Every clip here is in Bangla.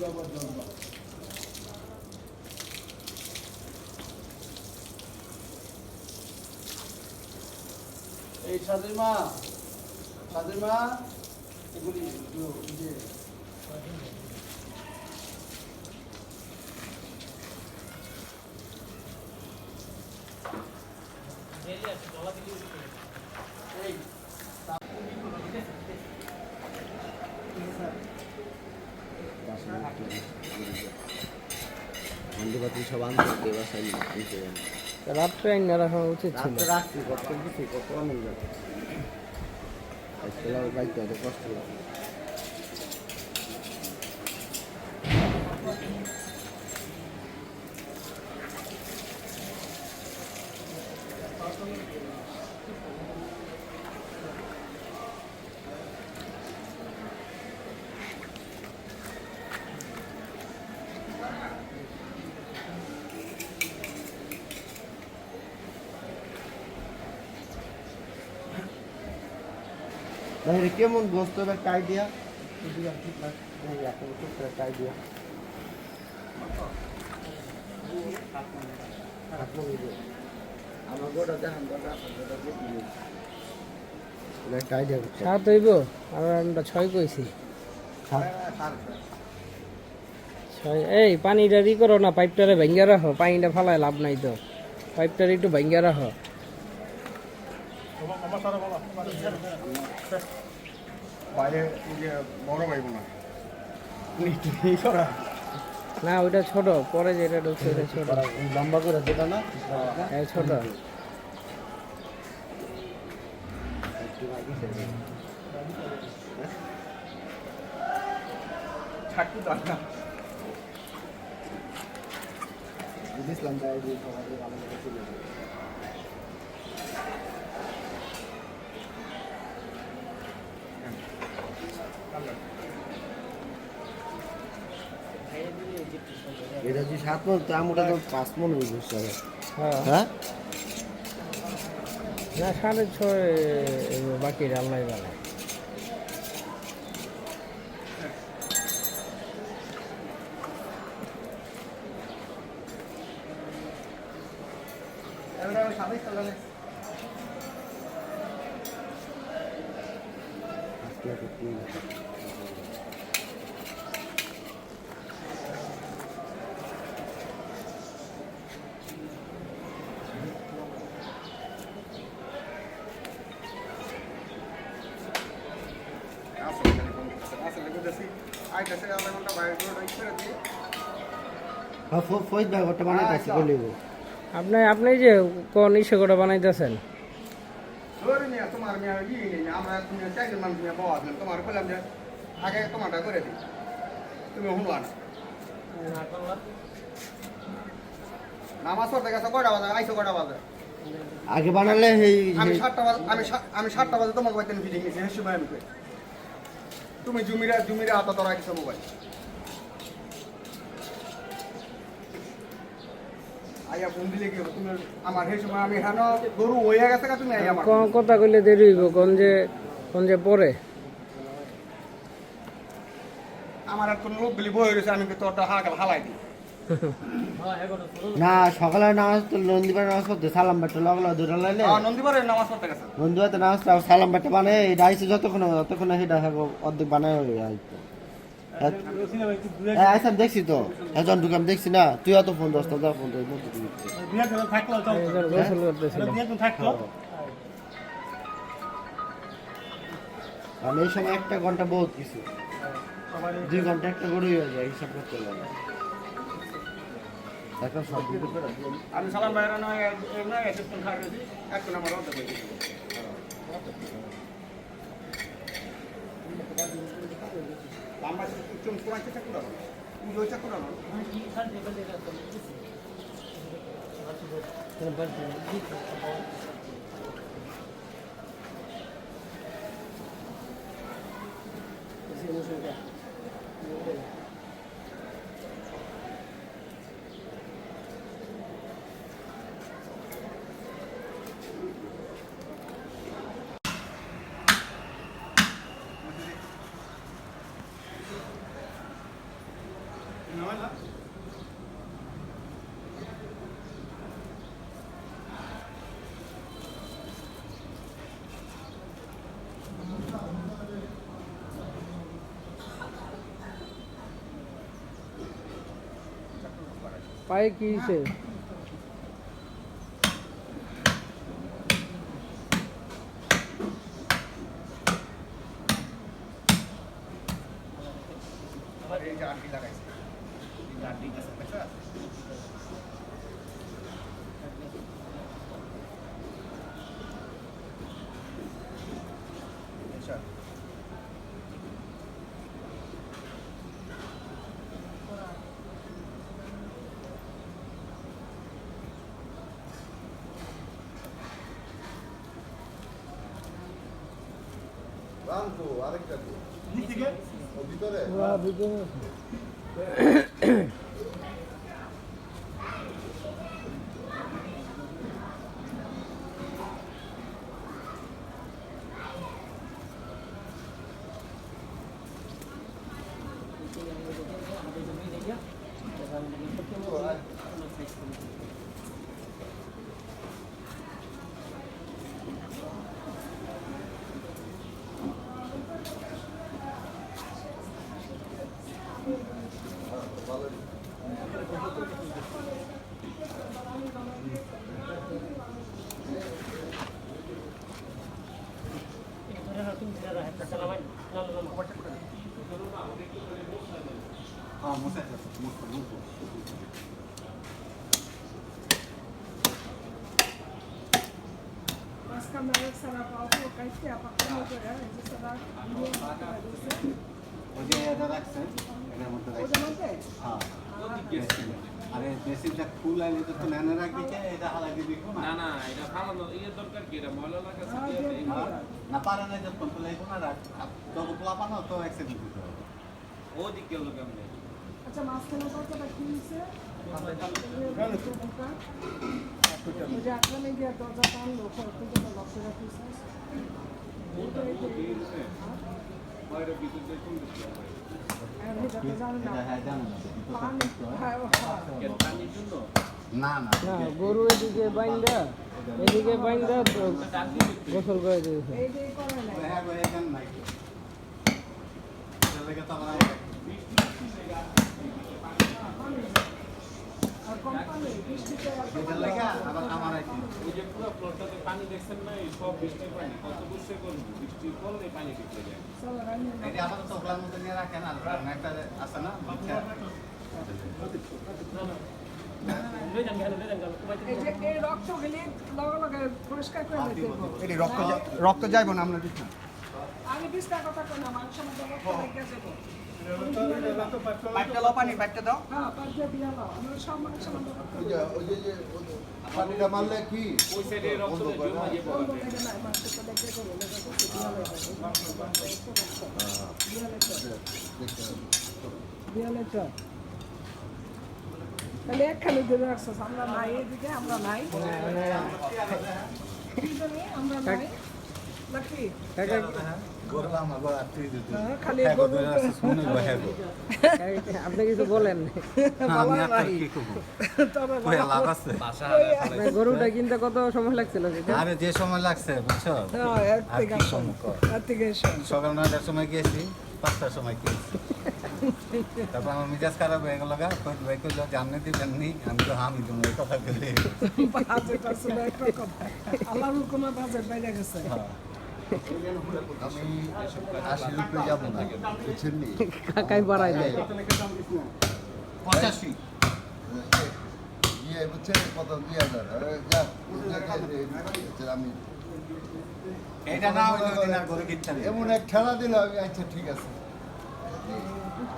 এই সাদের মা সাদের মা এগুলি একটু ইয়ে এই সব আনতে বাসায় আনতে রাত্রে আইনা রাখা উচিত ছিল। রাত্রে কত কিছু কত বাইকটা এত কষ্ট লাগে। কেমন গোস্ত সাত হইব আর আমরা ছয় কইছি। ছয় এই পানিটা ই করো না পাইপটারে ভেঙ্গে রাখো পানিটা ফালায় লাভ নাই তো। পাইপটারে একটু ভেঙ্গে রাখো। বাইরে বড় ভাই বোনা না ওইটা ছোট। পরে যেটা ঢুকছে ওটা ছোট। লম্বা করে যেটা না? ছোট। ছাটু দরকার বুঝিসলাম তাই যে সবাই ভালো করে চলে যাবে এটা যদি সাত মন তা মোটা তো পাঁচ মন হয়ে গেছে হ্যাঁ। হ্যাঁ? না সাড়ে ছয় বাকি রান্নাই বানায়। আজকে একটা হ্যাঁ বানাইতেছি বলিব। আপনি আপনি যে কোন ইসে করে বানাইতেছেন? ধরে নিয়ে তোমার মেয়ে আমরা তুমি চাইলে মানুষ নিয়ে পাওয়া যাবে তোমার বললাম আগে তোমারটা করে দিই। তুমি শুনবা না। নামাজ পড়তে গেছো কয়টা বাজে? বাজে? আগে বানালে আমি সাতটা বাজে আমি সাতটা বাজে তোমাকে বাইতে ফিটিং নিয়েছি সেই সময় আমি তুমি জুমিরা জুমিরা হাতে ধরা গেছো মোবাইল। আইয়া ফোন দিলে কি হবে? তুমি আমার সেই সময় আমি হেন গরু হয়ে গেছে তুমি আইয়া কথা কইলে দেরি হইব কোন যে কোন যে পরে? আমার আর কোনো লোক গুলি বয়ে রয়েছে আমি হালাই দিই? না সকালে নামাজ তো নন্দীবার নামাজ পড়তে সালাম বাট্টা লগলো দুটা লাইলে। আর নন্দীবারে নামাজ পড়তে গেছে। নন্দীবাতে নামাজ সালাম বাট্টা রাইসে যতক্ষণ ততক্ষণ সেটা অর্ধেক বানায় হয়ে আসতো হ্যাঁ আইসাম দেখছি তো। এখন ঢুকাম, দেখছি না। তুই অত ফোন দশটা যা ফোন। একজন কারণ এই সময় একটা ঘণ্টা বহুত কিছু দুই ঘণ্টা একটা গড়ুই হয়ে যায়, হিসাব করতে লাগে এখন সব আমি সালাম বাইরে নয় নয় একটু আমরা উচ্চ কোরআন চেষ্টা করলাম তুমি ওই চেষ্টা করলাম Thank you. হয়েছে এই যে আটটি লাগাইছে এই যে আটটি আছে, দেখছ? দেখছ? রামকো আরেকটা কো ভিতরে? ভিতরে câmeras será para colocar tirar para promover, isso ওই যে এটা রাখছেন এটার মধ্যে রাখছেন হ্যাঁ আরে মেশিনটা ফুল আইলে তো নেনে রাখবি কে এটা হালা দিবি কোন না না এটা ফালানো ইয়ে দরকার কি? এটা ময়লা কি আছে? dia dia. না পারে না যখন তো লাগবো না রাখ তো পোলাপানো তো অ্যাক্সিডেন্ট দিতে হবে। ও দিক máscara não pode dar 15. Já que nem dia todo já tá louco, tudo da nossa já fiz. বাইরে ভিতর দিয়ে কোন দিকে যাবে? É, já tá já এটা não. জানো না গরু এদিকে বাইন্দা এদিকে বাইন্দা গোসল করে দিয়েছে রক্ত যাইব না আমরা আমি বিস্তা কথা কই না মাংস মধ্যে রক্ত লেগে পানি দাও হ্যাঁ পানিটা মারলে কি ওই সাইডে রক্ত জমা যে তো তাহলে একখানে ধরে রাখছো আমরা নাই। এদিকে আমরা নাই আমরা নাই। আপনি কিছু বলেন। আমি আর তোর কি করব? তবে কই লাভ আছে? আপনার গরুটা কিনতে কত সময় লাগছিল আরে যে সময় লাগছে বুঝছ? হ্যাঁ সকাল নয়টার সময় গিয়েছি পাঁচটার সময় গিয়েছি। তারপর আমার মিজাজ খারাপ হয়ে গেল গা ভাই কইলো জাননে দিবেন নি? আমি তো আমি তুমি এই কথা আল্লাহর কোনো বাজেট বাইরে গেছে। আমি যাব না বুঝছেন নি কাকাই বাড়াই দেয় পঁচাশি ইয়ে বুঝছেন কত দুই হাজার আমি এমন এক খেলা দিল আমি আচ্ছা ঠিক আছে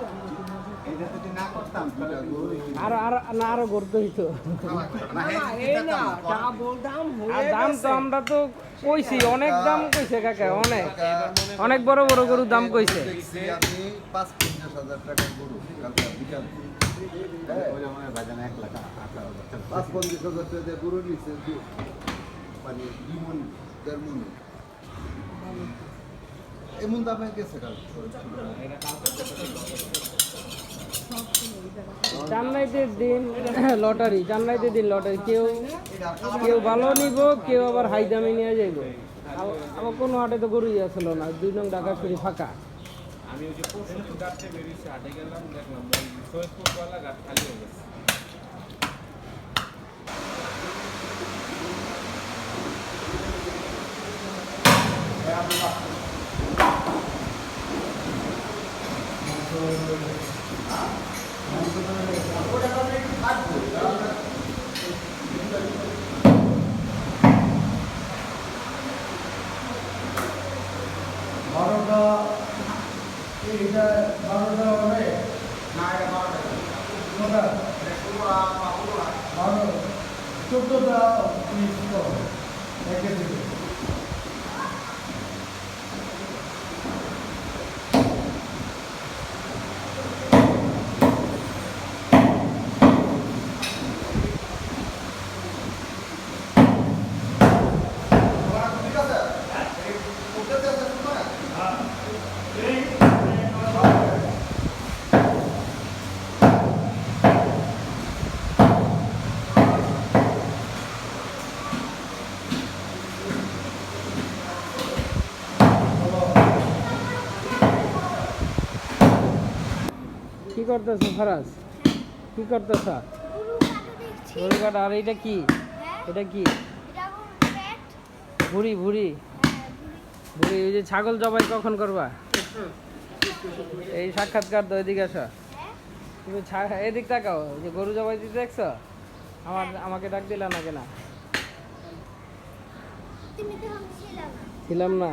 এটা যদি না করতাম তাহলে গরু আর আর না আরও গড়তে হইতো। দাম তো আমরা তো কইছি অনেক দাম কইছে কাকা অনেক। অনেক বড় বড় গরুর দাম কইছে পাঁচ পঞ্চাশ হাজার টাকা গরু কালকে বিকাল। হ্যাঁ। পাঁচ পঞ্চাশ হাজার টাকা গরু নিচ্ছে মানে দুই মন দেড় মন এমন দামে গেছে কাল। জান্নাইতে দিন লটারি জান্নাইতে দিন লটারি। কেউ কেউ ভালো নিব কেউ আবার হাই দামে নিয়ে যাইব। আমার কোনো হাটে তো গরুই আসল না দুই নং ঢাকা ফিরি ফাঁকা। আমি ওই যে পরশু গাড়তে বেরিয়েছি হাটে গেলাম দেখলাম সৈয়দপুরওয়ালা গাড় খালি হয়ে গেছে। বারোটা এইটা বারোটা হবে? না এটা বারোটা। বারো। চোদ্দোটা মিস কি করতেছ ফরাজ? কি করতেছ? গরু কাটা আর এটা কি? এটা কি? ভুড়ি ভুড়ি? ভুড়ি ওই যে ছাগল জবাই কখন করবা? এই সাক্ষাৎকার তো এদিকে আসো। তুমি এদিক তাকাও যে গরু জবাই দিতে দেখছ? আমার আমাকে ডাক দিলা না কেনা? ছিলাম না।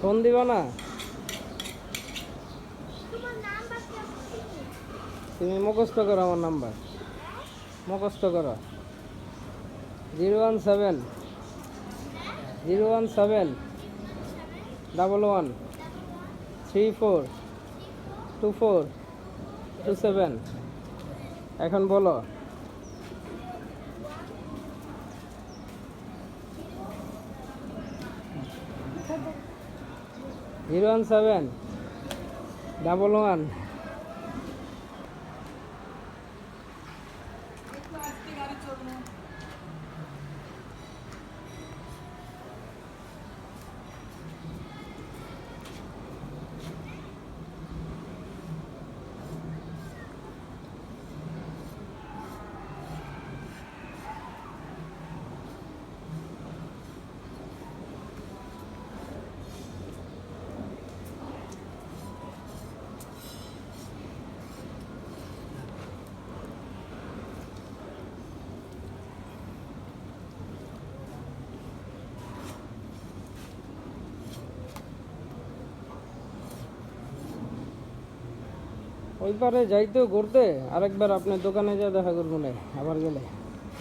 ফোন দিবা না? তুমি মুখস্থ করো আমার নাম্বার। মুখস্থ করো। Zero one seven. Zero one seven. Double one. Three four. Two four. Two seven. এখন বলো। Zero one seven. Double one. ওই পারে যাইতো ঘুরতে আরেকবার আপনার দোকানে যা দেখা করব না আবার গেলে।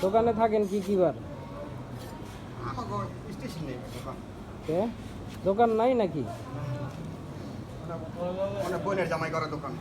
দোকানে থাকেন কি কি বার? দোকান নাই নাকি? মানে জামাই করা দোকান।